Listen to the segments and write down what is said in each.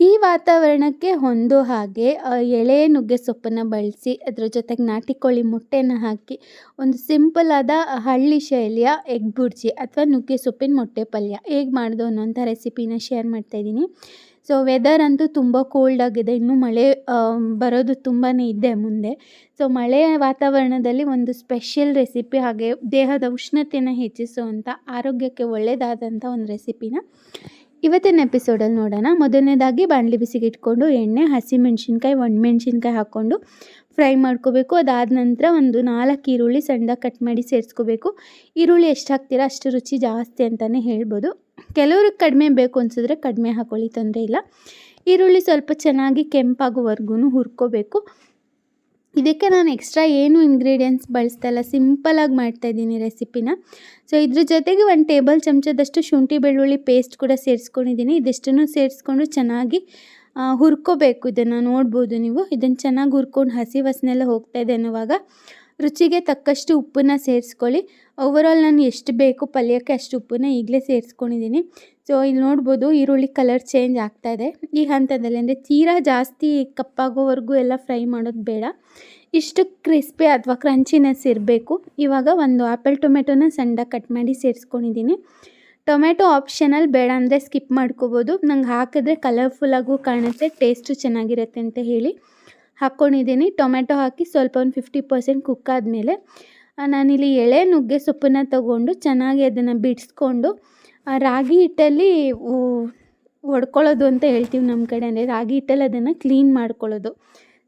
ಈ ವಾತಾವರಣಕ್ಕೆ ಹೊಂದು ಹಾಗೆ ಎಳೆ ನುಗ್ಗೆ ಸೊಪ್ಪನ್ನು ಬಳಸಿ ಅದರ ಜೊತೆಗೆ ನಾಟಿ ಕೋಳಿ ಮೊಟ್ಟೆನ ಹಾಕಿ, ಒಂದು ಸಿಂಪಲ್ ಆದ ಹಳ್ಳಿ ಶೈಲಿಯ ಎಗ್ ಬುರ್ಜಿ ಅಥವಾ ನುಗ್ಗೆ ಸೊಪ್ಪಿನ ಮೊಟ್ಟೆ ಪಲ್ಯ. ಹೇಗೆ ಮಾಡೋದು ಅನ್ನೋಂಥ ರೆಸಿಪಿನ ಶೇರ್ ಮಾಡ್ತಾಯಿದ್ದೀನಿ ಸೊ ವೆದರ್ ಅಂತೂ ತುಂಬ ಕೋಲ್ಡ್ ಆಗಿದೆ. ಇನ್ನೂ ಮಳೆ ಬರೋದು ತುಂಬಾ ಇದೆ ಮುಂದೆ. ಸೊ ಮಳೆಯ ವಾತಾವರಣದಲ್ಲಿ ಒಂದು ಸ್ಪೆಷಲ್ ರೆಸಿಪಿ ಹಾಗೆ ದೇಹದ ಉಷ್ಣತೆಯನ್ನು ಹೆಚ್ಚಿಸುವಂಥ ಆರೋಗ್ಯಕ್ಕೆ ಒಳ್ಳೆಯದಾದಂಥ ಒಂದು ರೆಸಿಪಿನ ಇವತ್ತಿನ ಎಪಿಸೋಡಲ್ಲಿ ನೋಡೋಣ. ಮೊದಲನೇದಾಗಿ ಬಾಣಲಿ ಬಿಸಿಗೆ ಇಟ್ಕೊಂಡು ಎಣ್ಣೆ ಹಸಿಮೆಣ್ಸಿನ್ಕಾಯಿ ಒಣಮೆಣ್ಸಿನ್ಕಾಯಿ ಹಾಕ್ಕೊಂಡು ಫ್ರೈ ಮಾಡ್ಕೋಬೇಕು. ಅದಾದ ನಂತರ ಒಂದು ನಾಲ್ಕು ಈರುಳ್ಳಿ ಸಣ್ಣದಾಗಿ ಕಟ್ ಮಾಡಿ ಸೇರಿಸ್ಕೋಬೇಕು. ಈರುಳ್ಳಿ ಎಷ್ಟು ಹಾಕ್ತೀರಾ ಅಷ್ಟು ರುಚಿ ಜಾಸ್ತಿ ಅಂತಲೇ ಹೇಳ್ಬೋದು. ಕೆಲವ್ರಿಗೆ ಕಡಿಮೆ ಬೇಕು ಅನಿಸಿದ್ರೆ ಕಡಿಮೆ ಹಾಕೊಳ್ಳಿ, ತೊಂದರೆ ಇಲ್ಲ. ಈರುಳ್ಳಿ ಸ್ವಲ್ಪ ಚೆನ್ನಾಗಿ ಕೆಂಪಾಗೋವರೆಗೂ ಹುರ್ಕೋಬೇಕು. ಇದಕ್ಕೆ ನಾನು ಎಕ್ಸ್ಟ್ರಾ ಏನು ಇಂಗ್ರೀಡಿಯೆಂಟ್ಸ್ ಬಳಸ್ತಾ ಇಲ್ಲ. ಸಿಂಪಲಾಗಿ ಮಾಡ್ತಾಯಿದ್ದೀನಿ ರೆಸಿಪಿನ ಸೊ ಇದ್ರ ಜೊತೆಗೆ ಒಂದು ಟೇಬಲ್ ಚಮಚದಷ್ಟು ಶುಂಠಿ ಬೆಳ್ಳುಳ್ಳಿ ಪೇಸ್ಟ್ ಕೂಡ ಸೇರಿಸ್ಕೊಂಡಿದ್ದೀನಿ. ಇದಿಷ್ಟನ್ನು ಸೇರಿಸ್ಕೊಂಡು ಚೆನ್ನಾಗಿ ಹುರ್ಕೋಬೇಕು ಇದನ್ನು ನೋಡ್ಬೋದು ನೀವು. ಇದನ್ನು ಚೆನ್ನಾಗಿ ಹುರ್ಕೊಂಡು ಹಸಿ ಹೊಸನೆಲ್ಲ ಹೋಗ್ತಾ ಇದೆ ಅನ್ನುವಾಗ ರುಚಿಗೆ ತಕ್ಕಷ್ಟು ಉಪ್ಪನ್ನು ಸೇರಿಸ್ಕೊಳ್ಳಿ. ಓವರಾಲ್ ನಾನು ಎಷ್ಟು ಬೇಕು ಪಲ್ಯಕ್ಕೆ ಅಷ್ಟು ಉಪ್ಪನ್ನು ಈಗಲೇ ಸೇರಿಸ್ಕೊಂಡಿದ್ದೀನಿ. ಸೊ ಇಲ್ಲಿ ನೋಡ್ಬೋದು ಈರುಳ್ಳಿ ಕಲರ್ ಚೇಂಜ್ ಆಗ್ತಾ ಇದೆ. ಈ ಹಂತದಲ್ಲಿ ಅಂದರೆ ತೀರಾ ಜಾಸ್ತಿ ಕಪ್ಪಾಗೋವರೆಗೂ ಎಲ್ಲ ಫ್ರೈ ಮಾಡೋದು ಬೇಡ. ಇಷ್ಟು ಕ್ರಿಸ್ಪಿ ಅಥವಾ ಕ್ರಂಚಿನೆಸ್ ಇರಬೇಕು. ಇವಾಗ ಒಂದು ಆ್ಯಪಲ್ ಟೊಮೆಟೊನ ಸಣ್ಣದಾಗಿ ಕಟ್ ಮಾಡಿ ಸೇರಿಸ್ಕೊಂಡಿದ್ದೀನಿ. ಟೊಮೆಟೊ ಆಪ್ಷನಲ್ ಬೇಡ ಅಂದರೆ ಸ್ಕಿಪ್ ಮಾಡ್ಕೋಬೋದು. ನಂಗೆ ಹಾಕಿದ್ರೆ ಕಲರ್ಫುಲ್ಲಾಗೂ ಕಾಣುತ್ತೆ ಟೇಸ್ಟು ಚೆನ್ನಾಗಿರುತ್ತೆ ಅಂತ ಹೇಳಿ ಹಾಕ್ಕೊಂಡಿದ್ದೀನಿ ಟೊಮೆಟೊ ಹಾಕಿ ಸ್ವಲ್ಪ ಒಂದು ಫಿಫ್ಟಿ ಪರ್ಸೆಂಟ್ ಕುಕ್ ಆದಮೇಲೆ, ನಾನಿಲ್ಲಿ ಎಳೆ ನುಗ್ಗೆ ಸೊಪ್ಪನ್ನು ತಗೊಂಡು ಚೆನ್ನಾಗಿ ಅದನ್ನು ಬಿಡಿಸ್ಕೊಂಡು ರಾಗಿ ಹಿಟ್ಟಲ್ಲಿ ಒಡ್ಕೊಳ್ಳೋದು ಅಂತ ಹೇಳ್ತೀವಿ ನಮ್ಮ ಕಡೆ. ಅಂದರೆ ರಾಗಿ ಹಿಟ್ಟಲ್ಲಿ ಅದನ್ನು ಕ್ಲೀನ್ ಮಾಡ್ಕೊಳ್ಳೋದು.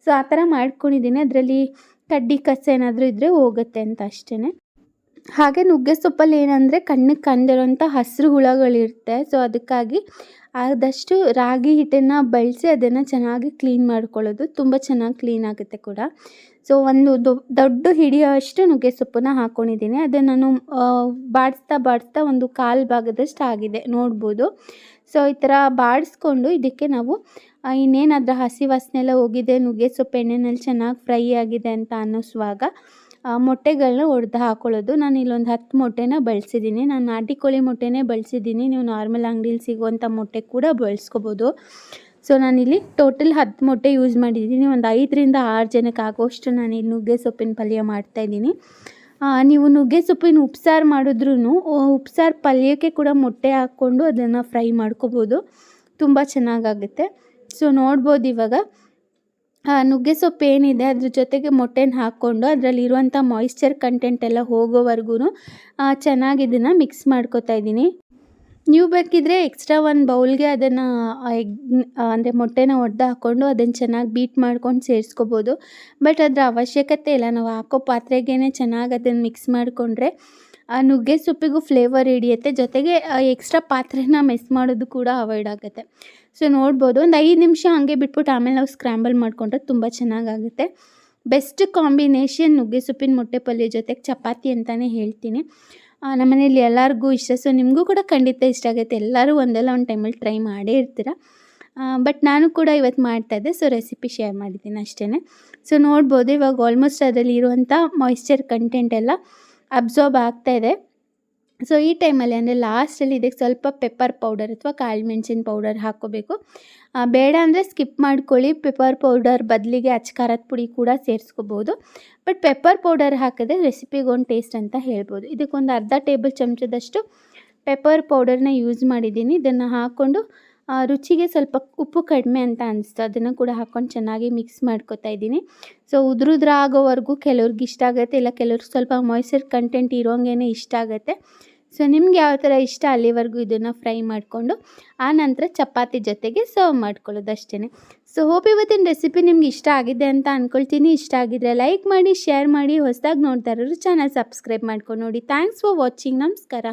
ಸೊ, ಆ ಥರ ಮಾಡ್ಕೊಂಡಿದ್ದೀನಿ. ಅದರಲ್ಲಿ ಕಡ್ಡಿ ಕಸ ಏನಾದರೂ ಇದ್ದರೆ ಹೋಗುತ್ತೆ ಅಂತ ಅಷ್ಟೇ ಹಾಗೆ ನುಗ್ಗೆ ಸೊಪ್ಪಲ್ಲಿ ಏನಂದರೆ ಕಣ್ಣಿಗೆ ಕಂದಿರೋಂಥ ಹಸಿರು ಹುಳಗಳಿರುತ್ತೆ. ಸೊ ಅದಕ್ಕಾಗಿ ಆದಷ್ಟು ರಾಗಿ ಹಿಟ್ಟನ್ನು ಬಳಸಿ ಅದನ್ನು ಚೆನ್ನಾಗಿ ಕ್ಲೀನ್ ಮಾಡ್ಕೊಳ್ಳೋದು. ತುಂಬ ಚೆನ್ನಾಗಿ ಕ್ಲೀನ್ ಆಗುತ್ತೆ ಕೂಡ. ಸೊ ಒಂದು ದೊಡ್ಡ ಹಿಡಿಯೋಷ್ಟು ನುಗ್ಗೆ ಸೊಪ್ಪನ್ನ ಹಾಕ್ಕೊಂಡಿದ್ದೀನಿ ಅದನ್ನು ನಾನು ಬಾಡಿಸ್ತಾ ಬಾಡಿಸ್ತಾ ಒಂದು ಕಾಲು ಭಾಗದಷ್ಟು ಆಗಿದೆ ನೋಡ್ಬೋದು. ಸೊ ಈ ಥರ ಬಾಡಿಸ್ಕೊಂಡು ಇದಕ್ಕೆ ನಾವು ಇನ್ನೇನಾದ್ರೂ ಹಸಿ ವಾಸನೆಲ್ಲ ಹೋಗಿದೆ, ನುಗ್ಗೆ ಸೊಪ್ಪು ಎಣ್ಣೆನಲ್ಲಿ ಚೆನ್ನಾಗಿ ಫ್ರೈ ಆಗಿದೆ ಅಂತ ಅನ್ನಿಸುವಾಗ ಮೊಟ್ಟೆಗಳನ್ನ ಒಡೆದು ಹಾಕೊಳ್ಳೋದು. ನಾನು ಇಲ್ಲೊಂದು ಹತ್ತು ಮೊಟ್ಟೆನ ಬಳಸಿದ್ದೀನಿ ನಾನು ನಾಟಿ ಕೋಳಿ ಮೊಟ್ಟೆನೇ ಬಳಸಿದ್ದೀನಿ ನೀವು ನಾರ್ಮಲ್ ಅಂಗಡೀಲಿ ಸಿಗುವಂಥ ಮೊಟ್ಟೆ ಕೂಡ ಬಳಸ್ಕೋಬೋದು. ಸೊ ನಾನಿಲ್ಲಿ ಟೋಟಲ್ ಹತ್ತು ಮೊಟ್ಟೆ ಯೂಸ್ ಮಾಡಿದ್ದೀನಿ ಒಂದು ಐದರಿಂದ ಆರು ಜನಕ್ಕೆ ಆಗೋಷ್ಟು ನಾನು ಇಲ್ಲಿ ನುಗ್ಗೆ ಸೊಪ್ಪಿನ ಪಲ್ಯ ಮಾಡ್ತಾಯಿದ್ದೀನಿ ನೀವು ನುಗ್ಗೆ ಸೊಪ್ಪಿನ ಉಪ್ಸಾರು ಮಾಡಿದ್ರೂ ಉಪ್ಸಾರು ಪಲ್ಯಕ್ಕೆ ಕೂಡ ಮೊಟ್ಟೆ ಹಾಕ್ಕೊಂಡು ಅದನ್ನು ಫ್ರೈ ಮಾಡ್ಕೋಬೋದು. ತುಂಬ ಚೆನ್ನಾಗಾಗುತ್ತೆ. ಸೊ, ನೋಡ್ಬೋದು ಇವಾಗ. ನುಗ್ಗೆ ಸೊಪ್ಪು ಏನಿದೆ, ಅದ್ರ ಜೊತೆಗೆ ಮೊಟ್ಟೆನ ಹಾಕ್ಕೊಂಡು ಅದರಲ್ಲಿರುವಂಥ ಮಾಯಿಶ್ಚರ್ ಕಂಟೆಂಟ್ ಎಲ್ಲ ಹೋಗೋವರೆಗೂ ಚೆನ್ನಾಗಿ ಇದನ್ನು ಮಿಕ್ಸ್ ಮಾಡ್ಕೊತಾ ಇದ್ದೀನಿ. ನೀವು ಬೇಕಿದ್ರೆ ಎಕ್ಸ್ಟ್ರಾ ಒಂದು ಬೌಲ್ಗೆ ಅದನ್ನು ಎಗ್ ಅಂದರೆ ಮೊಟ್ಟೆನ ಒಡೆದು ಹಾಕ್ಕೊಂಡು ಅದನ್ನು ಚೆನ್ನಾಗಿ ಬೀಟ್ ಮಾಡ್ಕೊಂಡು ಸೇರಿಸ್ಕೋಬೋದು. ಬಟ್ ಅದರ ಅವಶ್ಯಕತೆ ಇಲ್ಲ, ನಾವು ಹಾಕೋ ಪಾತ್ರೆಗೇ ಚೆನ್ನಾಗಿ ಅದನ್ನು ಮಿಕ್ಸ್ ಮಾಡಿಕೊಂಡ್ರೆ ನುಗ್ಗೆ ಸೊಪ್ಪಿಗೂ ಫ್ಲೇವರ್ ಹಿಡಿಯುತ್ತೆ. ಜೊತೆಗೆ ಎಕ್ಸ್ಟ್ರಾ ಪಾತ್ರೆನ ಮಿಸ್ ಮಾಡೋದು ಕೂಡ ಅವಾಯ್ಡ್ ಆಗುತ್ತೆ. ಸೊ ನೋಡ್ಬೋದು. ಒಂದು ಐದು ನಿಮಿಷ ಹಾಗೆ ಬಿಟ್ಬಿಟ್ಟು ಆಮೇಲೆ ನಾವು ಸ್ಕ್ರ್ಯಾಂಬಲ್ ಮಾಡಿಕೊಂಡ್ರೆ ತುಂಬ ಚೆನ್ನಾಗಾಗುತ್ತೆ. ಬೆಸ್ಟ್ ಕಾಂಬಿನೇಷನ್ ನುಗ್ಗೆ ಸೊಪ್ಪಿನ ಮೊಟ್ಟೆ ಪಲ್ಯ ಜೊತೆಗೆ ಚಪಾತಿ ಅಂತಲೇ ಹೇಳ್ತೀನಿ. ನಮ್ಮ ಮನೇಲಿ ಎಲ್ಲರಿಗೂ ಇಷ್ಟ. ಸೊ ನಿಮಗೂ ಕೂಡ ಖಂಡಿತ ಇಷ್ಟ ಆಗುತ್ತೆ. ಎಲ್ಲರೂ ಒಂದಲ್ಲ ಒಂದು ಟೈಮಲ್ಲಿ ಟ್ರೈ ಮಾಡೇ ಇರ್ತೀರ. ಬಟ್ ನಾನು ಕೂಡ ಇವತ್ತು ಮಾಡ್ತಾ ಇದ್ದೆ. ಸೊ ರೆಸಿಪಿ ಶೇರ್ ಮಾಡಿದ್ದೀನಿ ಅಷ್ಟೇ ಸೊ ನೋಡ್ಬೋದು. ಇವಾಗ ಆಲ್ಮೋಸ್ಟ್ ಅದರಲ್ಲಿ ಇರುವಂಥ ಮಾಯಿಶ್ಚರ್ ಕಂಟೆಂಟ್ ಎಲ್ಲ ಅಬ್ಸಾರ್ಬ್ ಇದೆ. ಸೊ ಈ ಟೈಮಲ್ಲಿ ಅಂದರೆ ಲಾಸ್ಟಲ್ಲಿ ಇದಕ್ಕೆ ಸ್ವಲ್ಪ ಪೆಪ್ಪರ್ ಪೌಡರ್ ಅಥವಾ ಕಾಳು ಮೆಣಸಿನ ಪೌಡರ್ ಹಾಕೋಬೇಕು ಬೇಡ ಅಂದರೆ ಸ್ಕಿಪ್ ಮಾಡ್ಕೊಳ್ಳಿ. ಪೆಪ್ಪರ್ ಪೌಡರ್ ಬದಲಿಗೆ ಅಚ್ಕಾರದ ಪುಡಿ ಕೂಡ ಸೇರಿಸ್ಕೋಬೋದು. ಬಟ್ ಪೆಪ್ಪರ್ ಪೌಡರ್ ಹಾಕಿದ್ರೆ ರೆಸಿಪಿಗೆ ಒಂದು ಟೇಸ್ಟ್ ಅಂತ ಹೇಳ್ಬೋದು. ಇದಕ್ಕೊಂದು ಅರ್ಧ ಟೇಬಲ್ ಚಮಚದಷ್ಟು ಪೆಪ್ಪರ್ ಪೌಡರ್ನ ಯೂಸ್ ಮಾಡಿದ್ದೀನಿ. ಇದನ್ನು ಹಾಕ್ಕೊಂಡು ರುಚಿಗೆ ಸ್ವಲ್ಪ ಉಪ್ಪು ಕಡಿಮೆ ಅಂತ ಅನಿಸ್ತು ಅದನ್ನು ಕೂಡ ಹಾಕ್ಕೊಂಡು ಚೆನ್ನಾಗಿ ಮಿಕ್ಸ್ ಮಾಡ್ಕೊತಾ ಇದ್ದೀನಿ. ಸೊ ಉದುರುದ್ರ ಆಗೋವರೆಗೂ ಕೆಲವ್ರಿಗೆ ಇಷ್ಟ ಆಗುತ್ತೆ, ಇಲ್ಲ ಕೆಲವ್ರಿಗೆ ಸ್ವಲ್ಪ ಮೊಯ್ಸರ್ ಕಂಟೆಂಟ್ ಇರೋಂಗೇ ಇಷ್ಟ ಆಗುತ್ತೆ. ಸೊ ನಿಮ್ಗೆ ಯಾವ ಥರ ಇಷ್ಟ ಅಲ್ಲಿವರೆಗೂ ಇದನ್ನು ಫ್ರೈ ಮಾಡಿಕೊಂಡು, ಆ ನಂತರ ಚಪಾತಿ ಜೊತೆಗೆ ಸರ್ವ್ ಮಾಡ್ಕೊಳ್ಳೋದು ಅಷ್ಟೇ ಸೊ ಹೋಪ್ ಇವತ್ತಿನ ರೆಸಿಪಿ ನಿಮ್ಗೆ ಇಷ್ಟ ಆಗಿದೆ ಅಂತ ಅಂದ್ಕೊಳ್ತೀನಿ ಇಷ್ಟ ಆಗಿದ್ರೆ ಲೈಕ್ ಮಾಡಿ ಶೇರ್ ಮಾಡಿ, ಹೊಸದಾಗಿ ನೋಡ್ತಾ ಇರೋರು ಚಾನಲ್ ಸಬ್ಸ್ಕ್ರೈಬ್ ಮಾಡ್ಕೊಂಡು ನೋಡಿ. ಥ್ಯಾಂಕ್ಸ್ ಫಾರ್ ವಾಚಿಂಗ್ ನಮಸ್ಕಾರ.